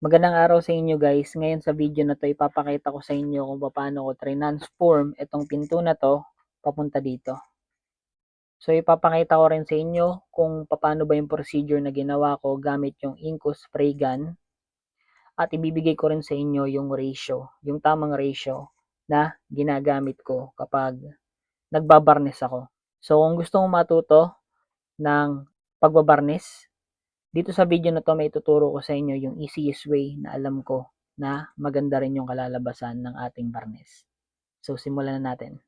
Magandang araw sa inyo guys. Ngayon sa video na to ipapakita ko sa inyo kung paano ko transform itong pinto na to papunta dito. So ipapakita ko rin sa inyo kung paano ba yung procedure na ginawa ko gamit yung Inco spray gun. At ibibigay ko rin sa inyo yung ratio, yung tamang ratio na ginagamit ko kapag nagbabarnis ako. So kung gusto mong matuto ng pagbabarnis, dito sa video na to may tuturo ko sa inyo yung easiest way na alam ko na maganda rin yung kalalabasan ng ating barnes. So simulan na natin.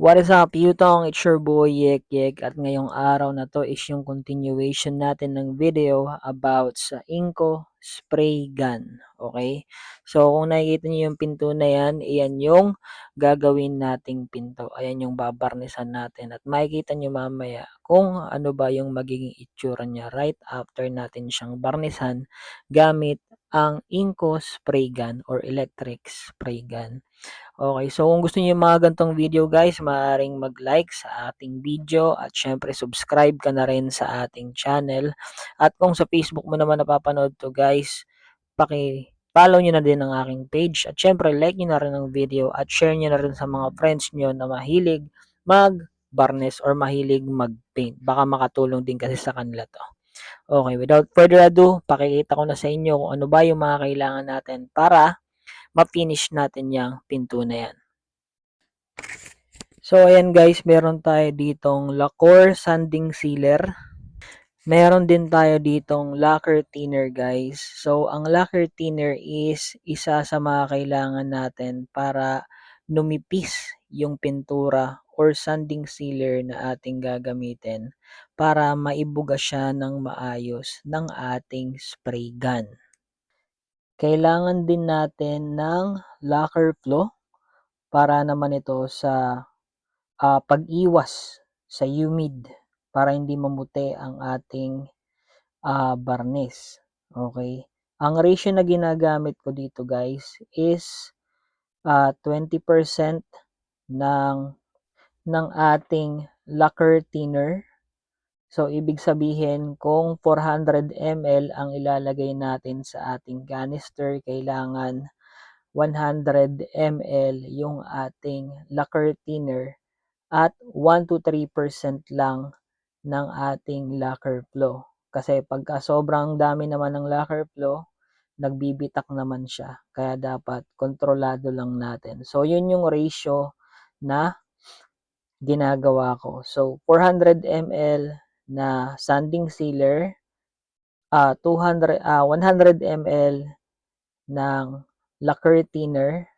What is up, Yutong? It's your boy, Yek Yek. At ngayong araw na to is yung continuation natin ng video about sa Inco Spray Gun. Okay? So, kung nakikita niyo yung pinto na yan, iyan yung gagawin nating pinto. Ayan yung babarnisan natin. At makikita niyo mamaya kung ano ba yung magiging itsura niya right after natin siyang barnisan gamit ang Inco Spray Gun or Electric Spray Gun. Okay, so kung gusto niyo yung mga gantong video guys, maaaring mag-like sa ating video at syempre subscribe ka na rin sa ating channel. At kung sa Facebook mo naman napapanood to guys, paki-follow niyo na din ang aking page at syempre like niyo na rin ang video at share niyo na rin sa mga friends niyo na mahilig mag-varnish or mahilig mag-paint. Baka makatulong din kasi sa kanila to. Okay, without further ado, pakikita ko na sa inyo kung ano ba yung mga kailangan natin para ma-finish natin yung pinto na yan. So, ayan guys, meron tayo ditong lacquer sanding sealer. Meron din tayo ditong lacquer thinner guys. So, ang lacquer thinner is isa sa mga kailangan natin para numipis yung pintura or sanding sealer na ating gagamitin para maibuga siya ng maayos ng ating spray gun. Kailangan din natin ng lacquer flow para naman ito sa uh, pag-iwas sa humid para hindi mamuti ang ating uh, barnis. Okay? Ang ratio na ginagamit ko dito guys is uh, 20% ng ng ating lacquer thinner. So, ibig sabihin, kung 400 ml ang ilalagay natin sa ating canister, kailangan 100 ml yung ating lacquer thinner at 1 to 3% lang ng ating lacquer flow. Kasi pagka sobrang dami naman ng lacquer flow, nagbibitak naman siya. Kaya dapat kontrolado lang natin. So, yun yung ratio na ginagawa ko. So, 400 ml na sanding sealer, uh, 200, uh, 100 ml ng lacquer thinner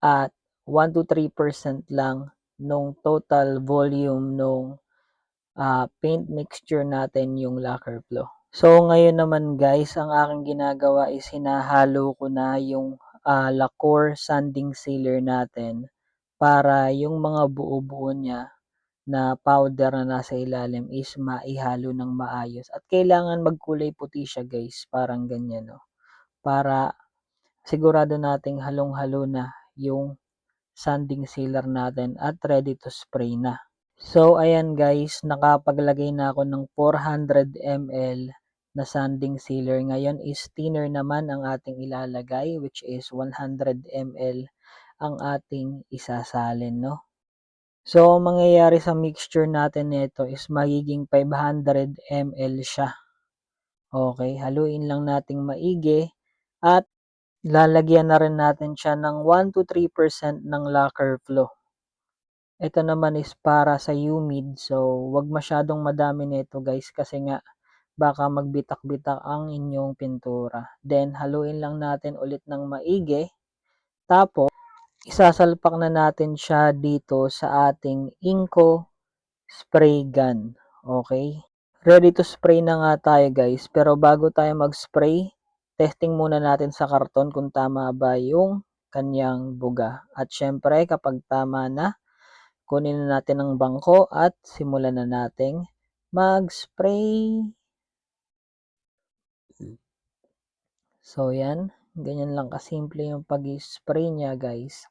at 1 to 3% lang nung total volume nung uh, paint mixture natin yung lacquer flow. So ngayon naman guys, ang aking ginagawa is hinahalo ko na yung uh, lacquer sanding sealer natin para yung mga buo-buo niya na powder na nasa ilalim is maihalo ng maayos. At kailangan magkulay puti siya guys, parang ganyan no. Para sigurado nating halong-halo na yung sanding sealer natin at ready to spray na. So ayan guys, nakapaglagay na ako ng 400 ml na sanding sealer. Ngayon is thinner naman ang ating ilalagay which is 100 ml ang ating isasalin no. So, ang mangyayari sa mixture natin nito is magiging 500 ml siya. Okay, haluin lang nating maigi at lalagyan na rin natin siya ng 1 to 3% ng lacquer flow. Ito naman is para sa humid, so wag masyadong madami nito guys kasi nga baka magbitak-bitak ang inyong pintura. Then, haluin lang natin ulit ng maigi. Tapos, isasalpak na natin siya dito sa ating Inco spray gun. Okay? Ready to spray na nga tayo guys. Pero bago tayo mag-spray, testing muna natin sa karton kung tama ba yung kanyang buga. At syempre kapag tama na, kunin na natin ang bangko at simulan na nating mag-spray. So yan, ganyan lang kasimple yung pag-spray niya guys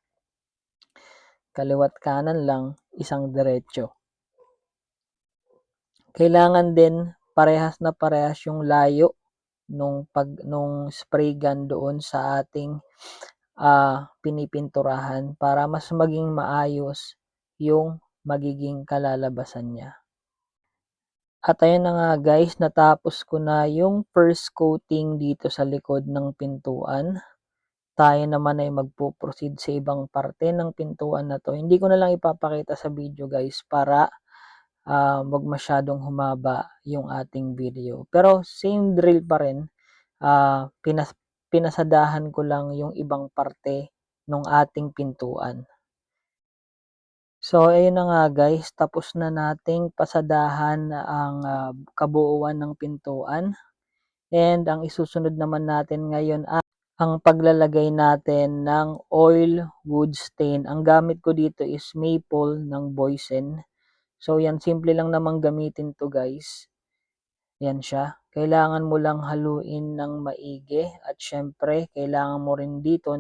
kaliwat kanan lang, isang diretsyo. Kailangan din parehas na parehas yung layo nung pag nung spray gun doon sa ating ah, pinipinturahan para mas maging maayos yung magiging kalalabasan niya. At ayun na nga guys, natapos ko na yung first coating dito sa likod ng pintuan. Tayo naman ay magpo-proceed sa ibang parte ng pintuan na to. Hindi ko na lang ipapakita sa video guys para uh, masyadong humaba yung ating video. Pero same drill pa rin. Uh, pinas pinasadahan ko lang yung ibang parte ng ating pintuan. So, ayun na nga guys, tapos na nating pasadahan ang uh, kabuuan ng pintuan. And ang isusunod naman natin ngayon ay ang paglalagay natin ng oil wood stain. Ang gamit ko dito is maple ng Boysen. So, yan, simple lang namang gamitin to guys. Yan siya. Kailangan mo lang haluin ng maigi at syempre, kailangan mo rin dito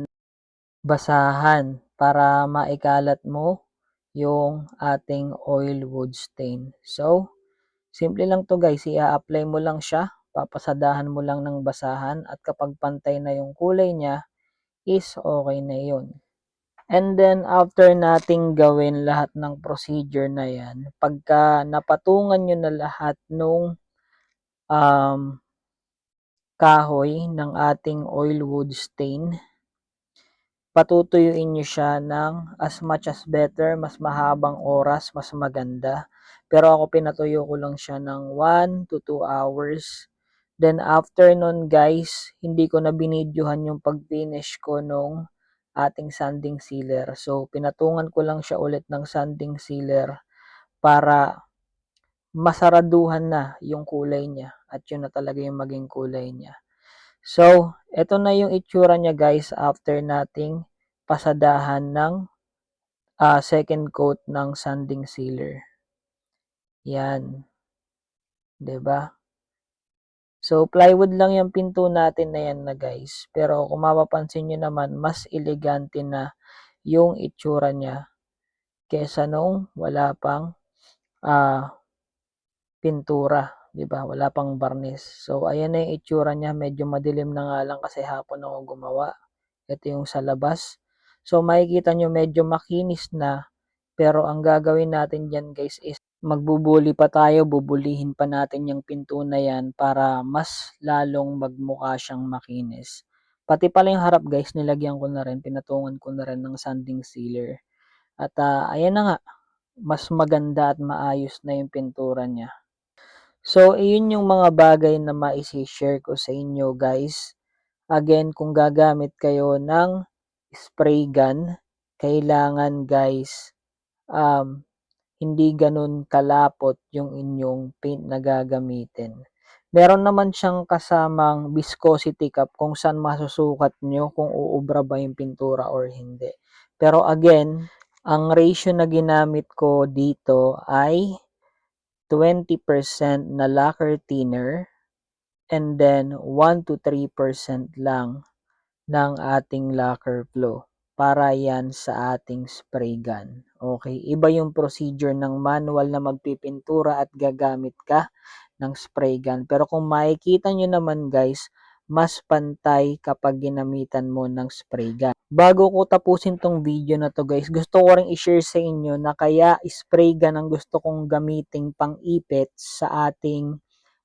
basahan para maikalat mo yung ating oil wood stain. So, simple lang to guys, i-apply mo lang siya, papasadahan mo lang ng basahan at kapag pantay na yung kulay niya, is okay na yon. And then, after nating gawin lahat ng procedure na yan, pagka napatungan nyo na lahat nung um, kahoy ng ating oil wood stain, patutuyuin nyo siya ng as much as better, mas mahabang oras, mas maganda. Pero ako pinatuyo ko lang siya ng 1 to 2 hours. Then after nun guys, hindi ko na binidyohan yung pag-finish ko nung ating sanding sealer. So pinatungan ko lang siya ulit ng sanding sealer para masaraduhan na yung kulay niya at yun na talaga yung maging kulay niya. So, ito na yung itsura niya guys after nating pasadahan ng uh, second coat ng sanding sealer. Yan. ba? So, plywood lang yung pinto natin na yan na guys. Pero kung mapapansin nyo naman, mas elegante na yung itsura niya kesa nung wala pang uh, pintura. ba? Wala pang varnish. So ayan na 'yung itsura niya, medyo madilim na nga lang kasi hapon ako gumawa. Ito 'yung sa labas. So makikita nyo medyo makinis na pero ang gagawin natin diyan guys is magbubuli pa tayo, bubulihin pa natin yung pinto na yan para mas lalong magmukha siyang makinis. Pati pala yung harap guys, nilagyan ko na rin, pinatungan ko na rin ng sanding sealer. At uh, ayan na nga, mas maganda at maayos na yung pintura niya. So, iyon yung mga bagay na maisi-share ko sa inyo guys. Again, kung gagamit kayo ng spray gun, kailangan guys, um, hindi ganun kalapot yung inyong paint na gagamitin. Meron naman siyang kasamang viscosity cup kung saan masusukat nyo kung uubra ba yung pintura or hindi. Pero again, ang ratio na ginamit ko dito ay 20% na lacquer thinner and then 1 to 3% lang ng ating lacquer flow para yan sa ating spray gun. Okay, iba yung procedure ng manual na magpipintura at gagamit ka ng spray gun. Pero kung makikita nyo naman guys, mas pantay kapag ginamitan mo ng spray gun. Bago ko tapusin tong video na to guys, gusto ko ring i-share sa inyo na kaya spray gun ang gusto kong gamiting pang ipit sa ating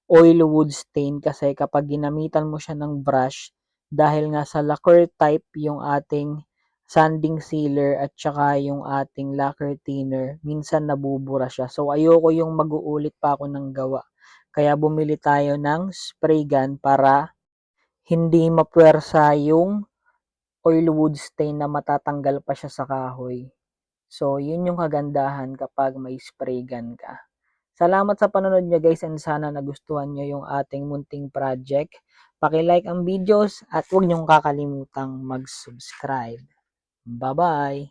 oil wood stain kasi kapag ginamitan mo siya ng brush, dahil nga sa lacquer type yung ating sanding sealer at saka yung ating lacquer thinner, minsan nabubura siya. So ayoko yung mag-uulit pa ako ng gawa. Kaya bumili tayo ng spray gun para hindi mapuwersa yung oil wood stain na matatanggal pa siya sa kahoy. So, yun yung kagandahan kapag may spray gun ka. Salamat sa panonood nyo guys and sana nagustuhan nyo yung ating munting project. Paki-like ang videos at huwag nyong kakalimutang mag-subscribe. Bye-bye!